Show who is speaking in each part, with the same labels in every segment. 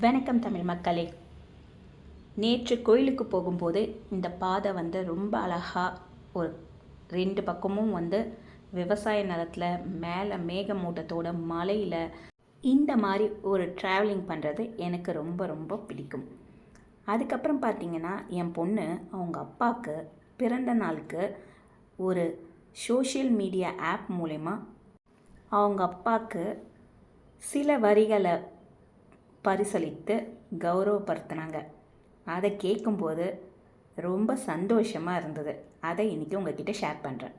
Speaker 1: வணக்கம் தமிழ் மக்களே. நேற்று கோயிலுக்கு போகும்போது இந்த பாதை வந்து ரொம்ப அழகாக ஒரு ரெண்டு பக்கமும் வந்து விவசாய நிலத்தில் மேலே மேகமூட்டத்தோட மலையில் இந்த மாதிரி ஒரு ட்ராவலிங் பண்ணுறது எனக்கு ரொம்ப ரொம்ப பிடிக்கும். அதுக்கப்புறம் பார்த்தீங்கன்னா என் பொண்ணு அவங்க அப்பாவுக்கு பிறந்த நாளுக்கு ஒரு சோஷியல் மீடியா ஆப் மூலயமா அவங்க அப்பாவுக்கு சில வரிகளை பரிசளித்து கௌரவப்படுத்தினாங்க. அதை கேட்கும்போது ரொம்ப சந்தோஷமாக இருந்தது. அதை இன்றைக்கி உங்ககிட்ட ஷேர் பண்ணுறேன்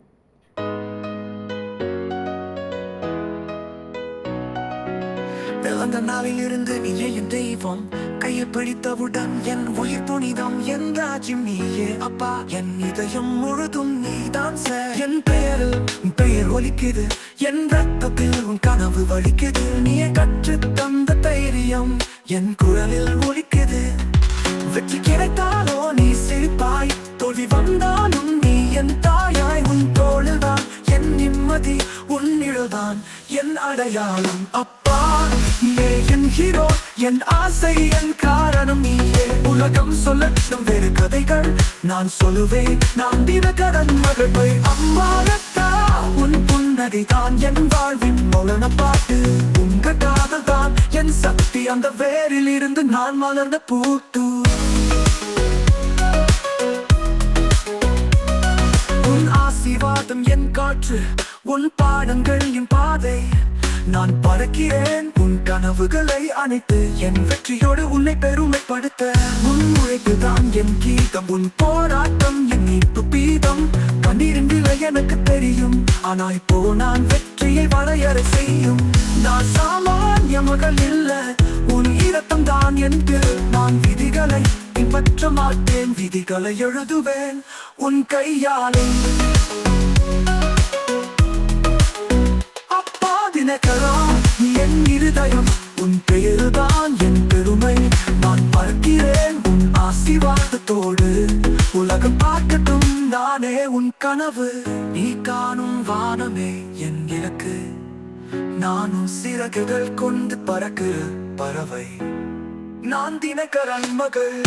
Speaker 2: பிறந்த நாளில் இருந்து நீயே என் தெய்வம். கையை பிடித்தவுடன் என் உயிர் புனிதம். என் ராஜ்யம் நீயே. அப்பா என் இதயம் முழுதும் நீதான் சார். என் பெயரில் பெயர் ஒலிக்குது. என் ரத்தத்தில் உன் கனவு வலிக்குது. நீயே கற்று தந்த தைரியம் என் குரலில் ஒலிக்குது. வெற்றி கிடைத்தாலோ நீ என் அடையாளம். அப்பா நீயே என் ஹீரோ. என் ஆசை என் காரணம் நீயே. உலகம் சொல்லட்டும் வேறு கதைகள். நான் சொல்லுவேன் நான் தினகரன் மகள் போய் அம்மாரத்தா உன் புன்னகை தான் என் வாழ்வின் மௌன பாட்டு. உங்க காதல் தான் என் சக்தி. அந்த வேரில் இருந்து நான் மலர்ந்த பூட்டு. உன் ஆசீர்வாதம் என் காற்று. உன் பாடங்கள் என் பாதை. நான் பறக்கிறேன் உன் கனவுகளை அணைத்து. என் வெற்றியோடு உன்னை பெருமைப்படுத்த. உன் உழைப்பு தான் என் கீதம். உன் போராட்டம் என் நீட்டு பீதம். கண்ணீரின் எனக்கு தெரியும். ஆனா இப்போ நான் வெற்றியை வரையறை செய்யும். நான் சாமானிய மகள் இல்ல. உன் ஈரத்தம் தான் என்று நான் விதிகளை பின்பற்ற மாட்டேன். விதிகளை எழுதுவேன் உன் கையாலே. இருதயம். உன் பெயர்தான் என் பெருமை. நான் பார்க்கிறேன் உன் ஆசிர்வாதத்தோடு. உலகம் பார்க்கட்டும் நானே உன் கனவு. நீ காணும் வானமே என் இலக்கு. நானும் சிறகுகள் கொண்டு பறக்கிற பறவை. நான் தினகரன் மகள்.